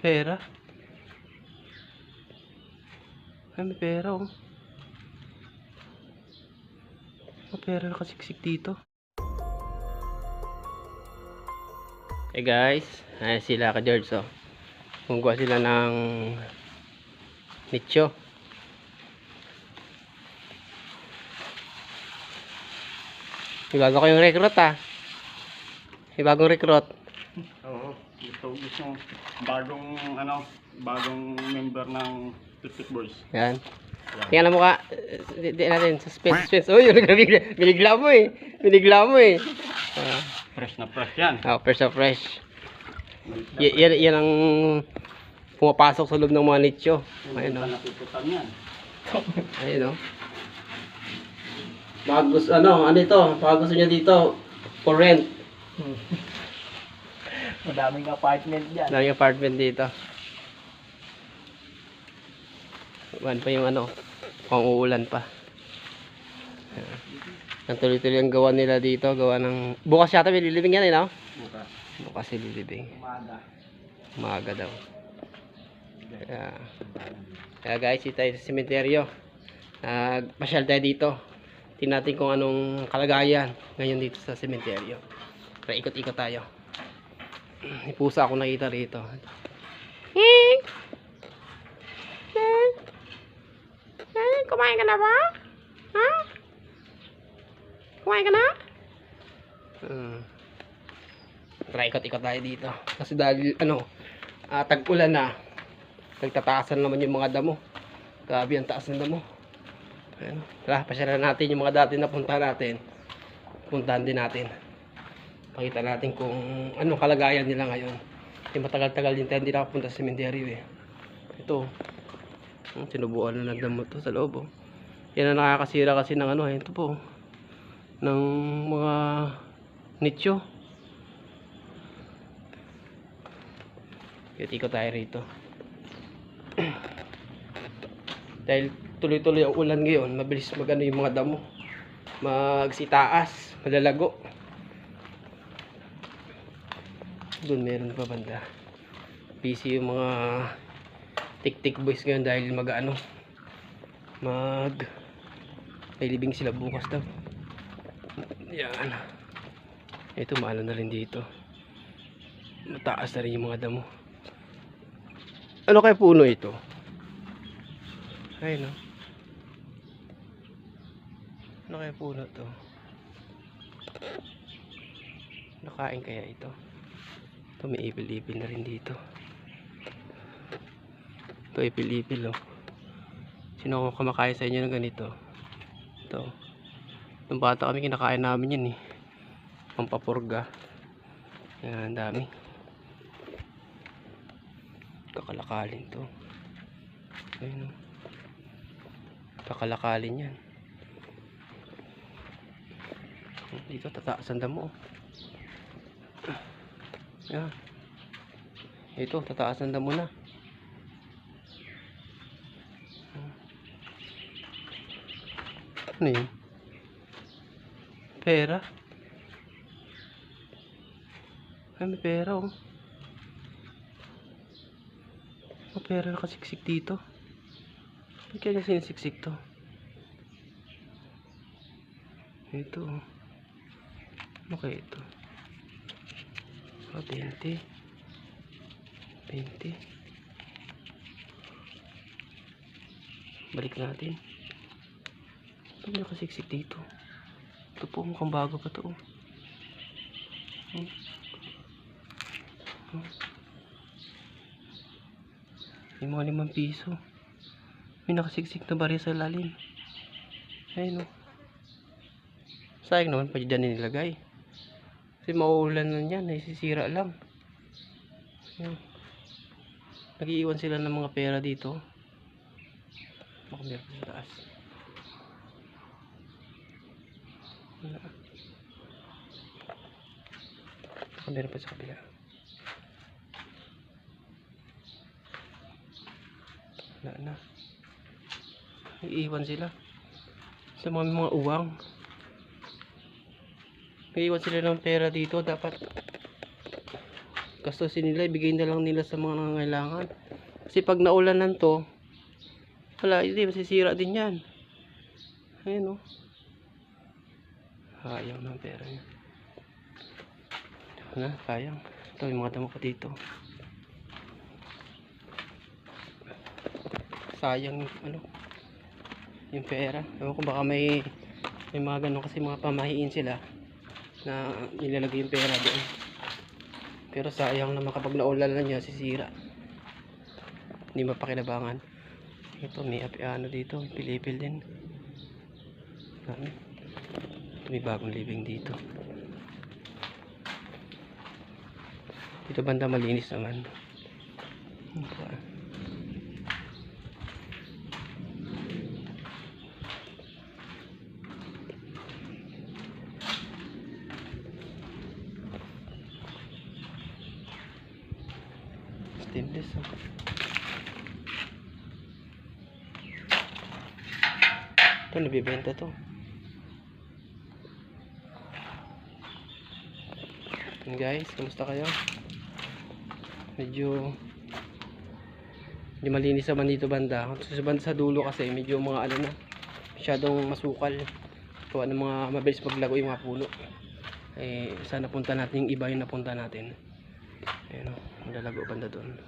Pera. Ay, may pera oh. May pera nakasiksik dito. Hey guys, ayan sila ka George oh. Kumukuha sila ng nicho. May bago kayong recruit ah. May bagong recruit. Oo. Gusto, gusto bagong ano, bagong member ng Tipit Boys. Yan. Tingnan mo ka. Di, di natin. Suspense, suspense. Uy, yun, binigla, binigla mo eh. Binigla mo eh. Ah, Fresh na fresh yan. oh, fresh na fresh. Y- yan, yan ang pumapasok sa loob ng mga nicho. Ayun Ayun o. yan. Ayun o. Baka gusto, ano, ano ito? Baka gusto niya dito, for rent. Madaming apartment dyan. Daming apartment dito. One pa yung ano, pang uulan pa. Ang tuloy-tuloy ang gawa nila dito, gawa ng... Bukas yata may lilibing yan eh, no? Bukas. Bukas yung lilibing. Umaga. Umaga daw. Kaya, kaya guys, ito tayo sa sementeryo. Nagpasyal tayo dito. Tingnan natin kung anong kalagayan ngayon dito sa sementeryo. Kaya ikot-ikot tayo. May pusa ako nakita rito. Hey! Hey! Hey, kumain ka na ba? Ha? Kumain ka na? Hmm. Try ikot-ikot tayo dito. Kasi dahil, ano, ah, tag-ulan na, nagtataasan naman yung mga damo. Grabe ang taas ng damo. Ayan. Tara, pasyalan natin yung mga dati na punta natin. Puntahan din natin. Pakita natin kung anong kalagayan nila ngayon. Kasi matagal-tagal din tayo hindi nakapunta sa cemetery eh. Ito. Ang sinubuan na ng damo to sa loob oh. Yan ang nakakasira kasi ng ano eh. Ito po. Ng mga nicho. Ikot tayo rito. Dahil tuloy-tuloy ang ulan ngayon, mabilis magano yung mga damo. Magsitaas, malalago. Doon meron pa banda. Busy yung mga tik-tik boys ngayon dahil mag-ano mag may sila bukas daw. Yan. Ito maano na rin dito. Mataas na rin yung mga damo. Ano kaya puno ito? Ay no. Ano kaya puno to? Nakain kaya ito? Ito may ipil-ipil na rin dito. Ito ipil-ipil oh. Sino ang kumakain sa inyo ng ganito? Ito. Nung bata kami kinakain namin yan eh. Pampapurga. Yan, dami. Kakalakalin to. Ayun oh. Kakalakalin yan. Dito tataas ang damo. oh. Yan. Ito, tataas ang damo na. Ano yun? Pera? Ay, may pera oh. May pera nakasiksik dito. Ba't kaya sinisiksik to? Ito oh. Ano kaya ito? Ah, 20. 20. Balik natin. Ito nakasiksik dito. Ito po mukhang bago pa to. oh. Hmm. Hmm. May mga limang piso. May nakasiksik na barya sa lalim. Ayun o. Sayang naman pa dyan nilagay. Kasi mauulan lang yan. Nasisira lang. Ayun. Nag-iiwan sila ng mga pera dito. Baka meron sa taas. Baka pa sa kabila. Wala na. Iiwan sila. Sa mga mga uwang. Iiwan sila ng pera dito. Dapat gastusin nila, ibigay na lang nila sa mga nangangailangan. Kasi pag naulanan to, wala, hindi, masisira din yan. Ayun, oh. Sayang ng pera niya. Na, sayang. Ito, yung mga damo dito. Sayang, ano, yung pera. Ewan baka may, may mga ganun kasi mga pamahiin sila na nilalagay yung pera doon. Pero sayang naman kapag naulan na niya, sisira. Hindi mapakinabangan. Ito, may apiano dito. Pilipil din. Ito, may bagong living dito. Dito banda malinis naman. Ano pa? Stainless oh. Ito, nabibenta to. Yan guys, kamusta kayo? Medyo medyo malinis naman dito banda. Sa banda sa dulo kasi medyo mga ano na masyadong masukal. Gawa ng mga mabilis paglago yung mga puno. Eh, sana punta natin yung iba yung napunta natin. Ayun o, malalago banda doon.